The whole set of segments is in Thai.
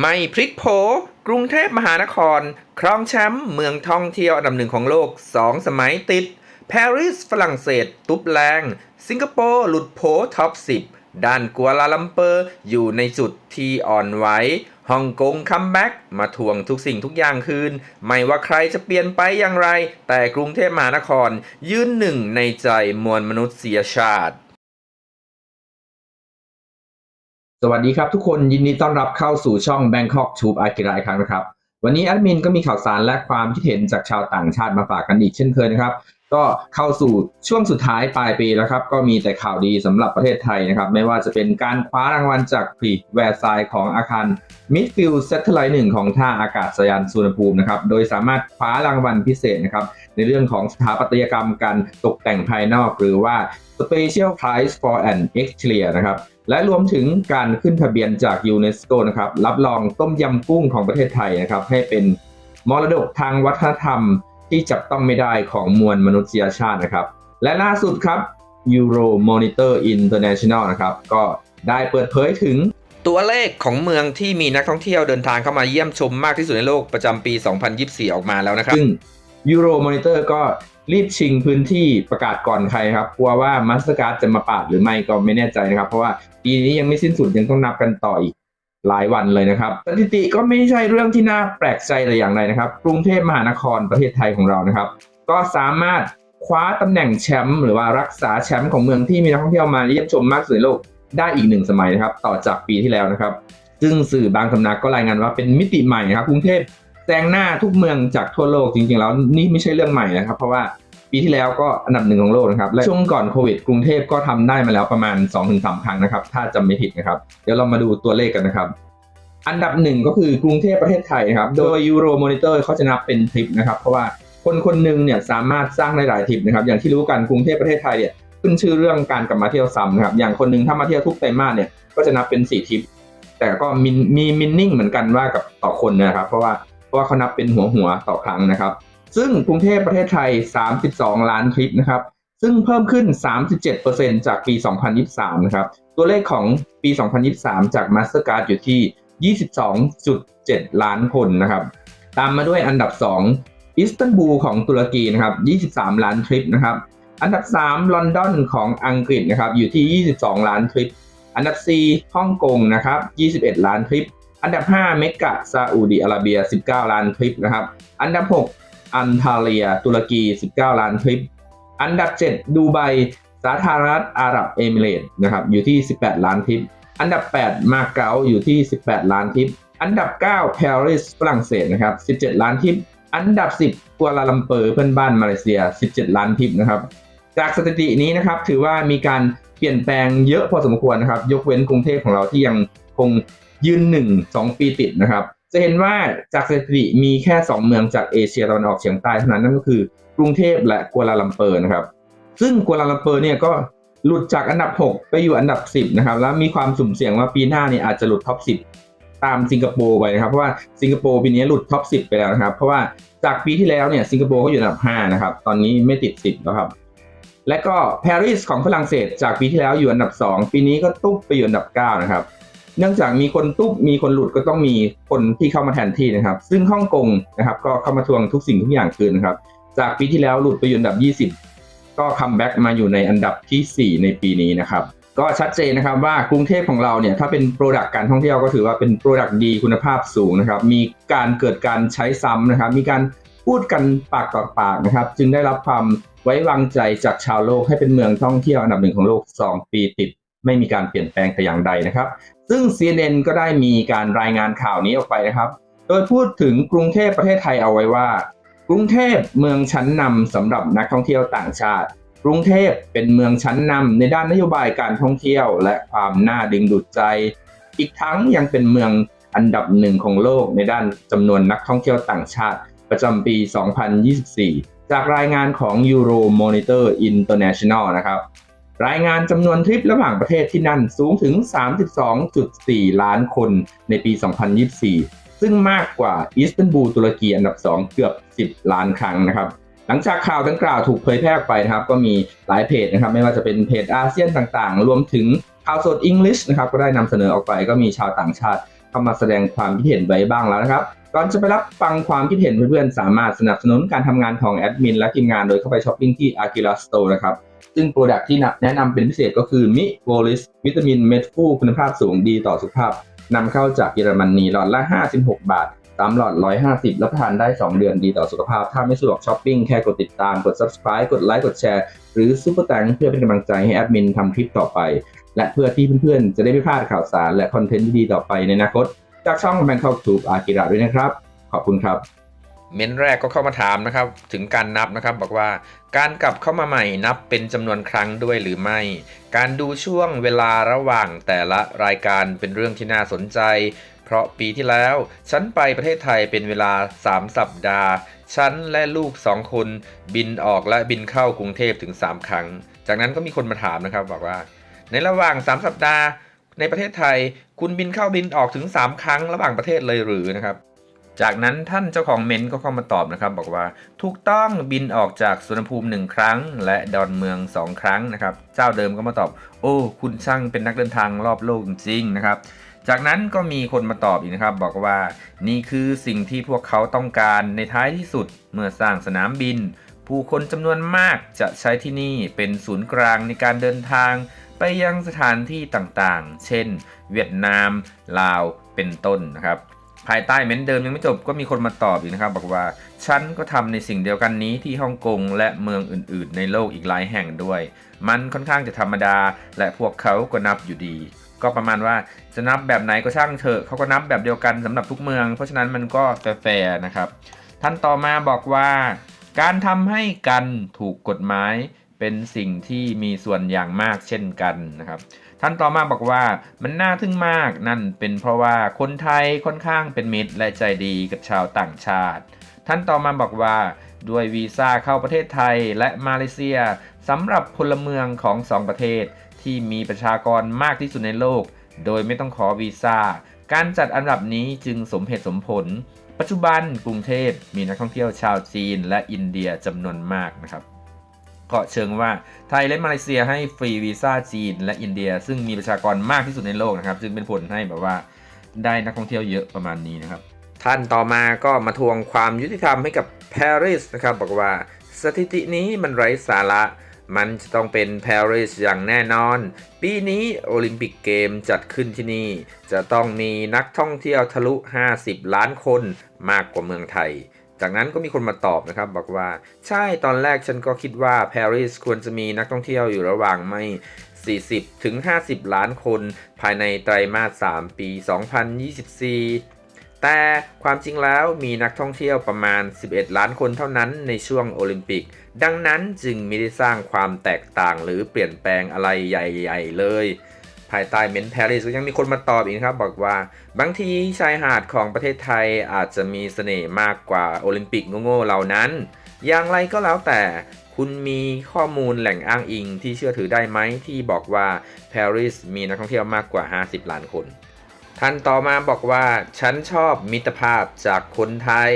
ไม่พลิกโผกรุงเทพมหานคร ครองแชมป์เมืองท่องเที่ยวอันดับหนึ่งของโลก 2 สมัยติด ปารีสฝรั่งเศส ตุบแรง สิงคโปร์หลุดโผท็อป 10 ด้านกัวลาลัมเปอร์ อยู่ในจุดที่อ่อนไหวฮ่องกงคัมแบ็กมาทวงทุกสิ่งทุกอย่างคืน ไม่ว่าใครจะเปลี่ยนไปอย่างไร แต่กรุงเทพมหานคร ยืนหนึ่งในใจมวลมนุษยชาติ สวัสดีครับทุกคนยินดีต้อนรับเข้าสู่ช่อง Bangkok Tube อากิระอีกครั้งนะครับ วันนี้แอดมินก็มีข่าวสารและความคิดเห็นจากชาวต่างชาติมาฝากกันอีกเช่นเคยนะครับ ก็เข้าสู่ช่วงสุดท้ายปลายปีแล้วครับ ก็มีแต่ข่าวดีสำหรับประเทศไทยนะครับ ไม่ว่าจะเป็นการคว้ารางวัลจากพรีแวร์ซายของอาคาร Midfield Satellite 1ของท่าอากาศยานสุวรรณภูมินะครับ โดยสามารถคว้ารางวัลพิเศษนะครับในเรื่องของสถาปัตยกรรมการตกแต่งภายนอกหรือว่า Special Prize for an Exterior นะครับ และรวมถึงการขึ้นทะเบียนจากยูเนสโกนะครับรับรองต้มยำกุ้งของประเทศไทยนะครับ ให้เป็นมรดกทางวัฒนธรรมที่จับต้องไม่ได้ของมวลมนุษยชาตินะครับ และล่าสุดครับ Euro Monitor International นะครับ ก็ได้เปิดเผยถึงตัวเลขของเมืองที่มีนักท่องเที่ยวเดินทางเข้ามาเยี่ยมชมมากที่สุดในโลกประจำปี 2024 ออกมาแล้วนะครับ ซึ่ง Euro Monitor ก็ รีบชิงพื้นที่ประกาศก่อนใครครับกลัวว่า Mastercard จะมาปาดหรือไม่ก็ไม่แน่ใจนะครับ เพราะว่าปีนี้ยังไม่สิ้นสุดยังต้องนับกันต่ออีกหลายวันเลยนะครับสถิติก็ไม่ใช่เรื่องที่น่าแปลกใจแต่อย่างใดนะครับ กรุงเทพมหานครประเทศไทยของเรานะครับ ก็สามารถคว้าตำแหน่งแชมป์หรือว่ารักษาแชมป์ของเมืองที่มีนักท่องเที่ยวมาเยี่ยมชมมากสุดในโลกได้อีกหนึ่งสมัยนะครับ ต่อจากปีที่แล้วนะครับ ซึ่งสื่อบางสำนักก็รายงานว่าเป็นมิติใหม่นะครับกรุงเทพ แซงหน้าทุกเมืองจากทั่วโลกจริงๆ แล้วนี่ไม่ใช่เรื่องใหม่นะครับ เพราะว่าปีที่แล้วก็อันดับหนึ่งของโลกนะครับ และช่วงก่อนโควิดกรุงเทพก็ทำได้มาแล้วประมาณ 2-3 ครั้งนะครับ ถ้าจำไม่ผิดนะครับ เดี๋ยวเรามาดูตัวเลขกันนะครับ อันดับหนึ่งก็คือกรุงเทพประเทศไทยนะครับ โดย Euro Monitor เขาจะนับเป็นทริปนะครับ เพราะว่าคนคนหนึ่งเนี่ยสามารถสร้างได้หลายทริปนะครับ อย่างที่รู้กันกรุงเทพประเทศไทยเนี่ยขึ้นชื่อเรื่องการกลับมาเที่ยวซ้ำนะครับ อย่างคนหนึ่งถ้ามาเที่ยวทุกไตรมาสเนี่ยก็จะนับเป็นสี่ทริปแต่ก็มีมีมินนิ่งเหมือนกันว่ากับต่อคนนะครับ เพราะว่าเพ ราะว่าเขานับเป็นหัวหัวต่อครั้งนะครับ ซึ่งกรุงเทพประเทศไทย 32 ล้านทริปนะครับ ซึ่งเพิ่มขึ้น 37%จากปี 2023 นะครับ ตัวเลขของปี 2023 จาก Mastercard อยู่ที่ 22.7 ล้านคนนะครับ ตามมาด้วยอันดับ 2 อิสตันบูลของตุรกีนะครับ 23 ล้านทริปนะครับอันดับ 3 ลอนดอนของอังกฤษนะครับอยู่ที่ 22 ล้านทริป อันดับ 4 ฮ่องกงนะครับ 21 ล้านทริป อันดับ 5 เมกะซาอุดิอาระเบีย 19 ล้านทริปนะครับ อันดับ 6 อันทาเลีย ตุรกี 19 ล้านทริป อันดับ 7 ดูไบสาธารณรัฐอาหรับเอมิเรต์นะครับอยู่ที่ 18 ล้านทริป อันดับ 8 มาเก๊าอยู่ที่ 18 ล้านทริป อันดับ 9 ปารีสฝรั่งเศสนะครับ 17 ล้านทริป อันดับ 10 กัวลาลัมเปอร์เพื่อนบ้านมาเลเซีย 17 ล้านทริปนะครับ จากสถิตินี้นะครับถือว่ามีการเปลี่ยนแปลงเยอะพอสมควรนะครับ ยกเว้นกรุงเทพของเราที่ยังคงยืนหนึ่งสองปีติดนะครับ จะเห็นว่าจากสถิติมีแค่ 2 เมืองจากเอเชียตะวันออกเฉียงใต้เท่านั้นนั่นก็คือกรุงเทพและกัวลาลัมเปอร์นะครับ ซึ่งกัวลาลัมเปอร์เนี่ยก็หลุดจากอันดับ 6 ไปอยู่อันดับ 10นะครับแล้วมีความสุ่มเสี่ยงว่าปีหน้าเนี่ยอาจจะหลุดท็อป 10 ตามสิงคโปร์ไปนะครับเพราะว่าสิงคโปร์ปีนี้หลุดท็อป 10 ไปแล้วนะครับ เพราะว่าจากปีที่แล้วเนี่ยสิงคโปร์ก็อยู่อันดับ5นะครับตอนนี้ไม่ติด 10 แล้วครับ และก็ปารีสของฝรั่งเศสจากปีที่แล้วอยู่อันดับ 2 ปีนี้ก็ตุ๊บไปอยู่อันดับ 9 นะครับ เนื่องจากมีคนตุ๊บมีคนหลุดก็ต้องมีคนที่เข้ามาแทนที่นะครับ ซึ่งฮ่องกงนะครับก็เข้ามาทวงทุกสิ่งทุกอย่างคืนนะครับ จากปีที่แล้วหลุดไปอยู่อันดับ 20 ก็คัมแบ็กมาอยู่ในอันดับทีสี่4 ในปีนี้นะครับ ก็ชัดเจนนะครับว่ากรุงเทพของเราเนี่ยถ้าเป็นโปรดักต์การท่องเที่ยวก็ถือว่าเป็นโปรดักต์ดีคุณภาพสูงนะครับ มีการเกิดการใช้ซ้ำนะครับ มีการพูดกันปากต่อปากนะครับ จึงได้รับความ ไว้วางใจจากชาวโลกให้เป็นเมืองท่องเที่ยวอันดับหนึ่งของโลก 2 ปีติด ไม่มีการเปลี่ยนแปลงแต่อย่างใดนะครับ ซึ่ง CNN ก็ได้มีการรายงานข่าวนี้ออกไปนะครับ โดยพูดถึงกรุงเทพประเทศไทยเอาไว้ว่า กรุงเทพเมืองชั้นนำสำหรับนักท่องเที่ยวต่างชาติ กรุงเทพเป็นเมืองชั้นนำในด้านนโยบายการท่องเที่ยวและความน่าดึงดูดใจ อีกทั้งยังเป็นเมืองอันดับหนึ่งของโลกในด้านจำนวนนักท่องเที่ยวต่างชาติ ประจำปี 2024 จากรายงานของ Euro Monitor International นะครับ รายงานจำนวนทริประหว่างประเทศที่นั่นสูงถึง 32.4 ล้านคนในปี 2024 ซึ่งมากกว่าอิสตันบูลตุรกีอันดับ 2 เกือบ 10 ล้านครั้งนะครับ หลังจากข่าวดังกล่าวถูกเผยแพร่ออกไปนะครับ ก็มีหลายเพจนะครับ ไม่ว่าจะเป็นเพจอาเซียนต่างๆ รวมถึงข่าวสดอังกฤษนะครับ ก็ได้นำเสนอออกไปก็มีชาวต่างชาติเข้ามาแสดงความคิดเห็นไว้บ้างแล้วนะครับ ก่อนจะไปรับฟังความคิดเห็นเพื่อนๆ สามารถสนับสนุนการทำงานของแอดมินและทีมงานโดยเข้าไปช้อปปิ้งที่ Akira Store นะครับ ซึ่งโปรดักที่แนะนำเป็นพิเศษก็คือมิโวลิสวิตามินเม็ดฟูคุณภาพสูงดีต่อสุขภาพนำเข้าจากเยอรมนีหลอดละ 56 บาทตามหลอด 150 รับประทานได้ 2 เดือนดีต่อสุขภาพ ถ้าไม่สะดวกช้อปปิ้ง แค่กดติดตาม กด subscribe กดไลค์ กดแชร์ หรือซุปเปอร์แตงเพื่อเป็นกำลังใจให้แอดมินทำคลิปต่อไป และเพื่อที่เพื่อนๆ จะได้ไม่พลาดข่าวสารและคอนเทนต์ดีๆต่อไปในอนาคต จากช่อง Bangkok Tube อากิระด้วยนะครับ ขอบคุณครับ เม้นแรกก็เข้ามาถามนะครับ ถึงการนับนะครับ บอกว่าการกลับเข้ามาใหม่นับเป็นจำนวนครั้งด้วยหรือไม่ การดูช่วงเวลาระหว่างแต่ละรายการเป็นเรื่องที่น่าสนใจ เพราะปีที่แล้ว ฉันไปประเทศไทยเป็นเวลา 3 สัปดาห์ ฉันและลูก 2 คน บินออกและบินเข้ากรุงเทพถึง 3 ครั้ง จากนั้นก็มีคนมาถามนะครับ บอกว่า ในระหว่าง 3 สัปดาห์ ในประเทศไทย คุณบินเข้าบินออกถึง 3 ครั้งระหว่างประเทศเลยหรือนะครับ จากนั้นท่านเจ้าของเมนก็เข้ามาตอบนะครับ บอกว่าถูกต้องบินออกจากสุวรรณภูมิหนึ่งครั้ง และดอนเมืองสองครั้งนะครับ เจ้าเดิมก็มาตอบ โอ้ คุณช่างเป็นนักเดินทางรอบโลกจริงๆนะครับจากนั้นก็มีคนมาตอบอีกนะครับ บอกว่านี่คือสิ่งที่พวกเขาต้องการในท้ายที่สุด เมื่อสร้างสนามบิน ผู้คนจำนวนมากจะใช้ที่นี่เป็นศูนย์กลางในการเดินทาง ไปยังสถานที่ต่างๆ เช่น เวียดนาม ลาว เป็นต้นนะครับ ภายใต้เม้นเดิมยังไม่จบก็มีคนมาตอบอีกนะครับ บอกว่า ฉันก็ทำในสิ่งเดียวกันนี้ที่ฮ่องกงและเมืองอื่น ๆ ในโลกอีกหลายแห่งด้วย มันค่อนข้างจะธรรมดา และพวกเขาก็นับอยู่ดี ก็ประมาณว่าจะนับแบบไหนก็ช่างเถอะเขาก็นับแบบเดียวกันสำหรับทุกเมือง เพราะฉะนั้นมันก็แฟร์นะครับท่านต่อมาบอกว่า การทำให้กันถูกกฎหมาย เป็นสิ่งที่มีส่วนอย่างมากเช่นกันนะครับ ท่านต่อมาบอกว่ามันน่าทึ่งมากนั่นเป็นเพราะว่าคนไทยค่อนข้างเป็นมิตรและใจดีกับชาวต่างชาติ ท่านต่อมาบอกว่าด้วยวีซ่าเข้าประเทศไทยและมาเลเซียสำหรับพลเมืองของสองประเทศ ที่มีประชากรมากที่สุดในโลก โดยไม่ต้องขอวีซ่า การจัดอันดับนี้จึงสมเหตุสมผล ปัจจุบันกรุงเทพมีนักท่องเที่ยวชาวจีนและอินเดียจำนวนมากนะครับ ก็เชิงว่าไทยและมาเลเซียให้ฟรีวีซ่าจีนและอินเดีย ซึ่งมีประชากรมากที่สุดในโลกนะครับ จึงเป็นผลให้แบบว่าได้นักท่องเที่ยวเยอะประมาณนี้นะครับ ท่านต่อมาก็มาทวงความยุติธรรมให้กับปารีสนะครับบอกว่าสถิตินี้มันไร้สาระ มันจะต้องเป็นปารีสอย่างแน่นอน ปีนี้โอลิมปิกเกมจัดขึ้นที่นี่ จะต้องมีนักท่องเที่ยวทะลุ 50 ล้านคนมากกว่าเมืองไทย จากนั้นก็มีคนมาตอบนะครับบอกว่าใช่ตอนแรกฉันก็คิดว่าปารีสควรจะมีนักท่องเที่ยวอยู่ระหว่างไม่ 40 ถึง 50 ล้านคน ภายในไตรมาส 3 ปี 2024 แต่ความจริงแล้วมีนักท่องเที่ยวประมาณ 11 ล้านคนเท่านั้นในช่วงโอลิมปิก ดังนั้นจึงไม่ได้สร้างความแตกต่างหรือเปลี่ยนแปลงอะไรใหญ่ ๆ เลยายใต้เมนปารีสก็ยังมีคนมาตอบอีกครับบอกว่าบางทีชายหาดของประเทศไทยอาจจะมีเสน่ห์มากกว่าโอลิมปิกโง่ๆเหล่านั้น อย่างไรก็แล้วแต่คุณมีข้อมูลแหล่งอ้างอิงที่เชื่อถือได้ไหมที่บอกว่าปารีสมีนักท่องเที่ยวมากกว่า 50 ล้านคน ท่านต่อมาบอกว่า ฉันชอบมิตรภาพจากคนไทย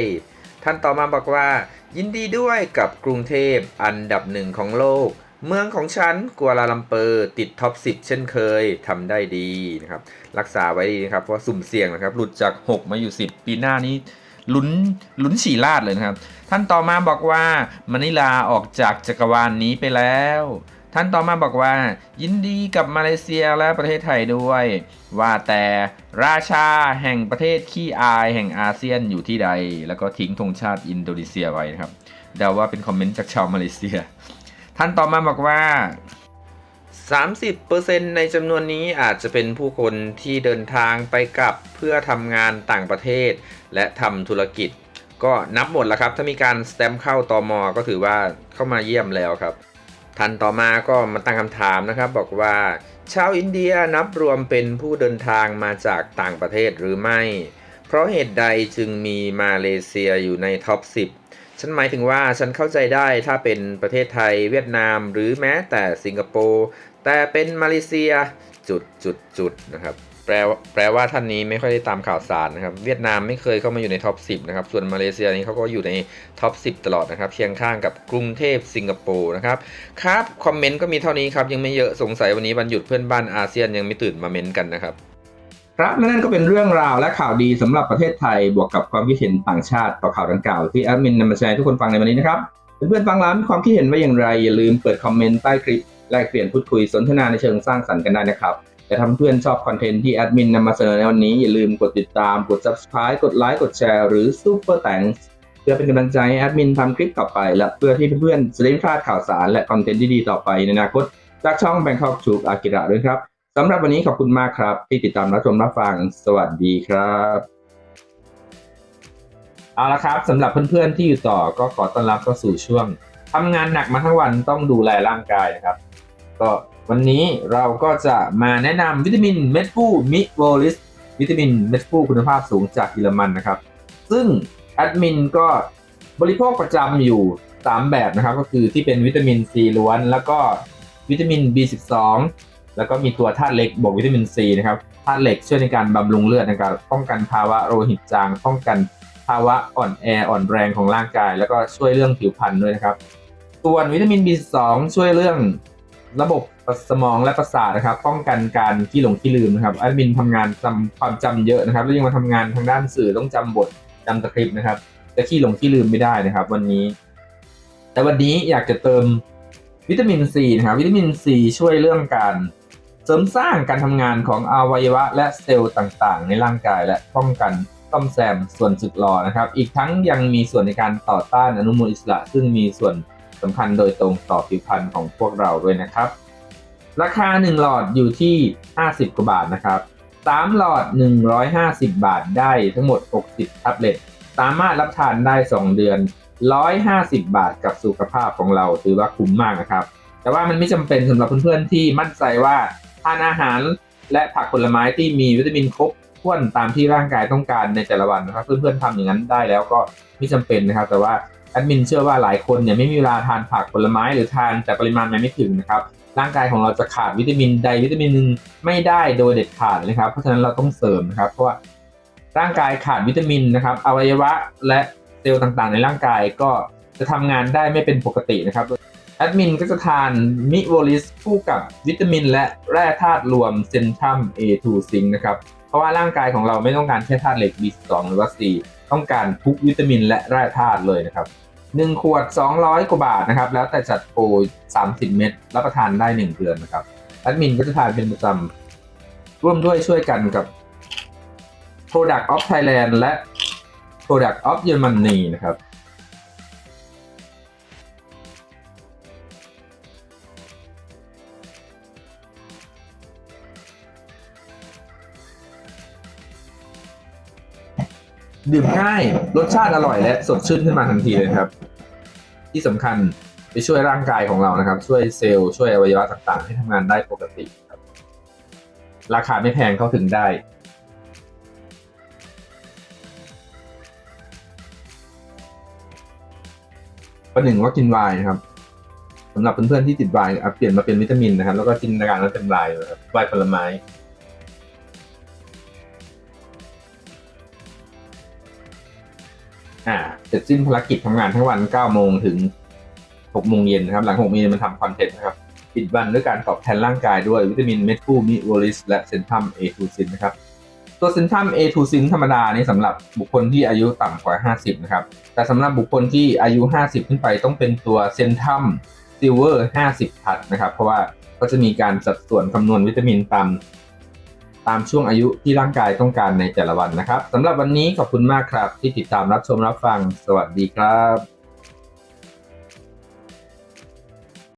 ท่านต่อมาบอกว่า ยินดีด้วยกับกรุงเทพอันดับหนึ่งของโลก เมืองของฉันกัวลาลัมเปอร์ติดท็อป 10 เช่นเคยทำได้ดีนะครับ รักษาไว้ดีนะครับ เพราะสุ่มเสี่ยงนะครับ หลุดจาก 6 มาอยู่ 10 ปีหน้านี้ลุ้นลุ้นฉี่ลาดเลยนะครับ ท่านต่อมาบอกว่ามะนิลาออกจากจักรวาลนนี้ไปแล้ว ท่านต่อมาบอกว่า ยินดีกับมาเลเซียและประเทศไทยด้วย ว่าแต่ราชาแห่งประเทศขี้อายแห่งอาเซียนอยู่ที่ใด แล้วก็ทิ้งธงชาติอินโดนีเซียไว้นะครับเดาว่าเป็นคอมเมนต์จากชาวมาเลเซีย ท่านต่อมาบอกว่า 30%ในจำนวนนี้อาจจะเป็นผู้คนที่เดินทางไปกลับเพื่อทำงานต่างประเทศ และทำธุรกิจ ก็นับหมดแล้วครับ ถ้ามีการสแตมป์เข้าตอมอก็ถือว่าเข้ามาเยี่ยมแล้วครับท่านต่อมาก็มาตั้งคำถามนะครับ บอกว่า ชาวอินเดียนับรวมเป็นผู้เดินทางมาจากต่างประเทศหรือไม่ เพราะเหตุใดจึงมีมาเลเซียอยู่ในท็อป 10 ฉันหมายถึงว่าฉันเข้าใจได้ถ้าเป็นประเทศไทยเวียดนาม หรือแม้แต่สิงคโปร์แต่เป็นมาเลเซียจุดจุดจุดนะครับแปลแปลว่าท่านนี้ไม่ค่อยได้ตามข่าวสารนะครับ เวียดนามไม่เคยเข้ามาอยู่ในท็อป 10 นะครับ ส่วนมาเลเซียนี้เขาก็อยู่ในท็อป 10 ตลอดนะครับ เคียงข้างกับกรุงเทพสิงคโปร์นะครับ ครับ คอมเมนต์ก็มีเท่านี้ครับ ยังไม่เยอะสงสัยวันนี้วันหยุดเพื่อนบ้านอาเซียนยังไม่ตื่นมาเม้นต์กันนะครับ ครับและนั่นก็เป็นเรื่องราวและข่าวดีสำหรับประเทศไทยบวกกับความคิดเห็นต่างชาติต่อข่าวดังกล่าวที่แอดมินนำมาแชร์ให้ทุกคนฟังในวันนี้นะครับเพื่อนๆฟังแล้วมีความคิดเห็นว่าอย่างไร อย่าลืมเปิดคอมเมนต์ใต้คลิปแลกเปลี่ยนพูดคุยสนทนาในเชิงสร้างสรรค์กันได้นะครับแต่ถ้าเพื่อนชอบคอนเทนต์ที่แอดมินนำมาเสนอในวันนี้ อย่าลืมกดติดตามกด subscribe กดไลค์กดแชร์หรือ super thanks เพื่อเป็นกำลังใจให้แอดมินทำคลิปต่อไป และเพื่อที่เพื่อนๆจะได้ไม่พลาดข่าวสารและคอนเทนต์ที่ดีต่อไปในอนาคตจากช่อง Bangkok Tube อากิระด้วยครับ สำหรับวันนี้ขอบคุณมากครับ ที่ติดตามรับชมรับฟัง สวัสดีครับ เอาละครับสำหรับเพื่อนๆที่อยู่ต่อก็ขอต้อนรับเข้าสู่ช่วงทำงานหนักมาทั้งวันต้องดูแลร่างกายนะครับ ก็วันนี้เราก็จะมาแนะนำวิตามินเม็ดฟูมิโวลิสวิตามินเม็ดฟูคุณภาพสูงจากเยอรมันนะครับ ซึ่งแอดมินก็บริโภคประจำอยู่ 3 แบบนะครับ ก็คือที่เป็นวิตามินซีล้วน แล้วก็วิตามิน B12 แล้วก็มีตัวธาตุเหล็กบวกวิตามินซีนะครับธาตุเหล็กช่วยในการบำรุงเลือดนะครับป้องกันภาวะโลหิตจางป้องกันภาวะอ่อนแออ่อนแรงของร่างกาย แล้วก็ช่วยเรื่องผิวพรรณด้วยนะครับ ส่วนวิตามิน B2 ช่วยเรื่องระบบสมองและประสาทนะครับ ป้องกันการขี้หลงขี้ลืมนะครับแอดมินทำงานจำความจำเยอะนะครับ แล้วยังมาทำงานทางด้านสื่อต้องจำบทจำสคริปต์นะครับจะขี้หลงขี้ลืมไม่ได้นะครับ วันนี้ แต่วันนี้อยากจะเติมวิตามินซีนะครับ วิตามินซีช่วยเรื่องการ เสริมสร้างการทำงานของอวัยวะและเซลล์ต่างๆ ในร่างกายและป้องกันซ่อมแซมส่วนสึกหรอนะครับ อีกทั้งยังมีส่วนในการต่อต้านอนุมูลอิสระ ซึ่งมีส่วนสำคัญโดยตรงต่อผิวพรรณของพวกเราด้วยนะครับ ราคา 1 หลอดอยู่ที่ 50 กว่าบาทนะครับ3หลอด 150 บาทได้ทั้งหมด 60แท็บเล็ตสามารถรับทานได้ 2 เดือน 150 บาทกับสุขภาพของเราถือว่าคุ้มมากนะครับ แต่ว่ามันไม่จำเป็นสำหรับเพื่อนๆที่มั่นใจว่าานอาหาร และผักผลไม้ที่มีวิตามินครบถ้วนตามที่ร่างกายต้องการในแต่ละวันนะครับ เพื่อนๆทำอย่างนั้นได้แล้วก็ไม่จำเป็นนะครับ แต่ว่าแอดมินเชื่อว่าหลายคนเนี่ยไม่มีเวลาทานผักผลไม้หรือทานแต่ปริมาณมันไม่ถึงนะครับร่างกายของเราจะขาดวิตามินใดวิตามินหนึ่งไม่ได้โดยเด็ดขาดนะครับ เพราะฉะนั้นเราต้องเสริมนะครับเพราะว่าร่างกายขาดวิตามินนะครับอวัยวะและเซลล์ต่างๆ ในร่างกายก็จะทำงานได้ไม่เป็นปกตินะครับ แอดมินก็จะทานมิโวลิสคู่กับวิตามิน และแร่ธาตุรวมเซนทัม A2 ซิงนะครับ เพราะว่าร่างกายของเราไม่ต้องการแค่ธาตุเหล็ก B2 หรือว่า C ต้องการทุกวิตามินและแร่ธาตุเลยนะครับ 1 ขวด 200 กว่าบาทนะครับ แล้วแต่จัดโปร30 เม็ดรับประทานได้ 1 เดือนนะครับแอดมินก็จะทานเป็นประจำร่วมด้วยช่วยกันกับ Product of Thailand และ Product of Germany นะครับ ดื่มง่ายรสชาติอร่อยและสดชื่นขึ้นมาทันทีเลยครับ ที่สำคัญไปช่วยร่างกายของเรานะครับ ช่วยเซลล์ช่วยอวัยวะต่างๆ ให้ทำงานได้ปกติครับ ราคาไม่แพงเข้าถึงได้ประหนึ่งว่ากินไวน์นะครับสำหรับเพื่อนๆที่ติดไวน์เปลี่ยนมาเป็นวิตามินนะครับ แล้วก็จินตนาการว่าเป็นไวน์ไวน์ผลไม้ เสร็จสิ้นภารกิจทำงานทั้งวัน9โมงถึง6โมงเย็นนะครับ หลัง6โมงเย็นมันทำคอนเทนต์นะครับ ปิดวันด้วยการตอบแทนร่างกายด้วยวิตามินเมทูมิโวลิสและเซนทัม A2 ซินนะครับ ตัวเซนทัม A2 ซินธรรมดานี่สำหรับบุคคลที่อายุต่ำกว่า 50 นะครับ แต่สำหรับบุคคลที่อายุ 50 ขึ้นไปต้องเป็นตัวเซนทัมซิลเวอร์50พัดนะครับ เพราะว่าก็จะมีการสัดส่วนคำนวณวิตามินตาม ตามช่วงอายุที่ร่างกายต้องการในแต่ละวันนะครับสำหรับวันนี้ขอบคุณมากครับ ที่ติดตามรับชมรับฟัง สวัสดีครับ